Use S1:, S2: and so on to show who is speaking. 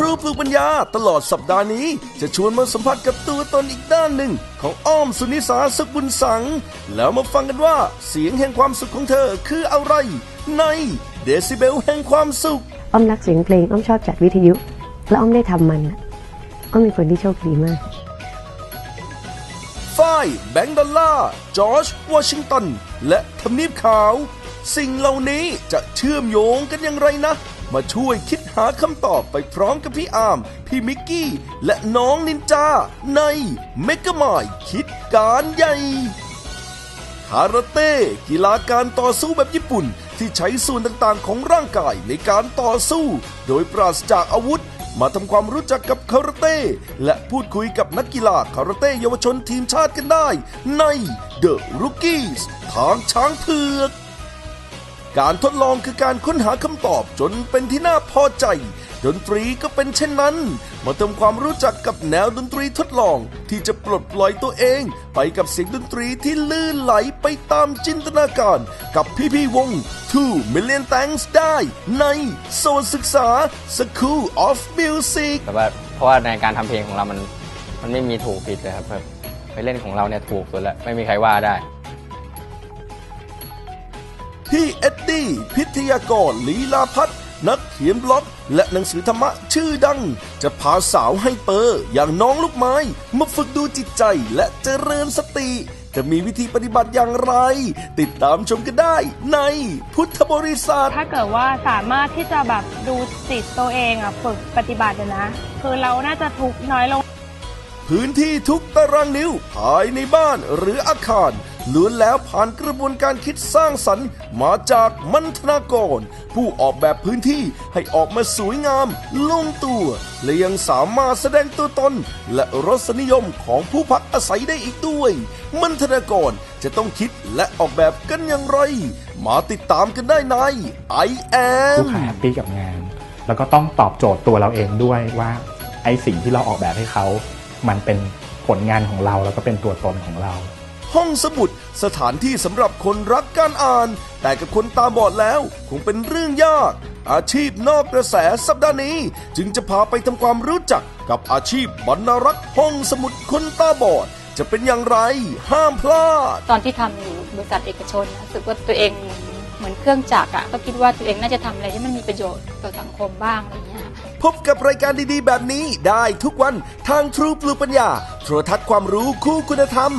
S1: ครูปลูกปัญญาตลอดสัปดาห์นี้ จะชวนมาสัมผัสกับตัวตนอีกด้านหนึ่ง ของอ้อมสุนิสาสุขบุญสัง แล้วมาฟังกันว่าเสียงแห่งความสุขของเธอคืออะไร ในเดซิเบลแห่งความสุข
S2: อ้อมรักเสียงเพลงอ้อมชอบจัดวิทยุ แล้วอ้อมได้ทำมันอ้อมเป็นคนที่โชคดีมาก
S1: ฝ้ายแบงค์ดอลล่าจอร์จวอชิงตัน และทำนีบขาว สิ่งเหล่านี้จะเชื่อมโยงกันอย่างไรนะ มาช่วยคิดหาคำตอบไปพร้อมกับพี่อาม พี่มิกกี้ และน้องนินจา ในเมกะมายคิดการใหญ่คาราเต้กีฬาการต่อสู้แบบญี่ปุ่น ที่ใช้ส่วนต่างๆของร่างกายในการต่อสู้ โดยปราศจากอาวุธ มาทำความรู้จักกับคาราเต้ และพูดคุยกับนักกีฬาคาราเต้เยาวชนทีมชาติกันได้ ใน The Rookies ทางช้างเผือก การทดลองคือการค้นหาคำตอบจนเป็นที่น่าพอใจ ดนตรีก็เป็นเช่นนั้น มาทำความรู้จักกับแนวดนตรีทดลอง ที่จะปลดปล่อยตัวเอง ไปกับเสียงดนตรีที่ลื่นไหลไปตามจินตนาการ กับพี่พี่วง Two Million Thanks ได้ในโซนศึกษา School of Music
S3: แต่ว่าเพราะว่าในการทำเพลงของเรามัน มันไม่มีถูกผิดเลยครับแบบไปเล่นของเราเนี่ยถูกสุดแล้วไม่มีใครว่าได้
S1: พี่เอ็ดดี้ พิทยากรลีลาพัฒน์นักเขียนบล็อกและหนังสือธรรมะชื่อดัง จะพาสาวให้เปอร์อย่างน้องลูกไม้ มาฝึกดูจิตใจและเจริญสติ จะมีวิธีปฏิบัติอย่างไร ติดตามชมกันได้ในพุทธบริษัท
S4: ถ้าเกิดว่าสามารถที่จะแบบดูจิตตัวเองอะฝึกปฏิบัติอะนะ คือเราน่าจะทุกข์น้อยลง
S1: พื้นที่ทุกตารางนิ้วภายในบ้านหรืออาคาร ล้วนแล้วผ่านกระบวนการคิดสร้างสรรค์มาจากมัณฑนากร ผู้ออกแบบพื้นที่ให้ออกมาสวยงามลงตัวและยังสามารถแสดงตัวตน และรสนิยมของผู้พักอาศัยได้อีกด้วย มัณฑนากรจะต้องคิดและออกแบบกันอย่างไร มาติดตามกันได้ใน I am
S5: กค้ขายแฮปปี้กับงาน แล้วก็ต้องตอบโจทย์ตัวเราเองด้วยว่าไอสิ่งที่เราออกแบบให้เขา มันเป็นผลงานของเราแล้วก็เป็นตัวตนของเรา
S1: ห้องสมุด สถานที่สำหรับคนรักการอ่าน แต่กับคนตาบอดแล้วคงเป็นเรื่องยาก อาชีพนอกกระแสสัปดาห์นี้ จึงจะพาไปทำความรู้จักกับอาชีพบรรณารักษ์ห้องสมุดคนตาบอด จะเป็นอย่างไร ห้ามพลาด
S6: ตอนที่ทำอยู่บริษัทเอกชนนะรู้สึกว่าตัวเองเหมือนเครื่องจักรอะก็คิดว่าตัวเองน่าจะทำอะไรที่มันมีประโยชน์ต่อสังคมบ้างอะไรอย่างเงี้ย
S1: พบกับรายการดีๆ แบบนี้ได้ทุกวันทางทรูปลูปัญญา โทรทัศน์ความรู้คู่คุณธรรม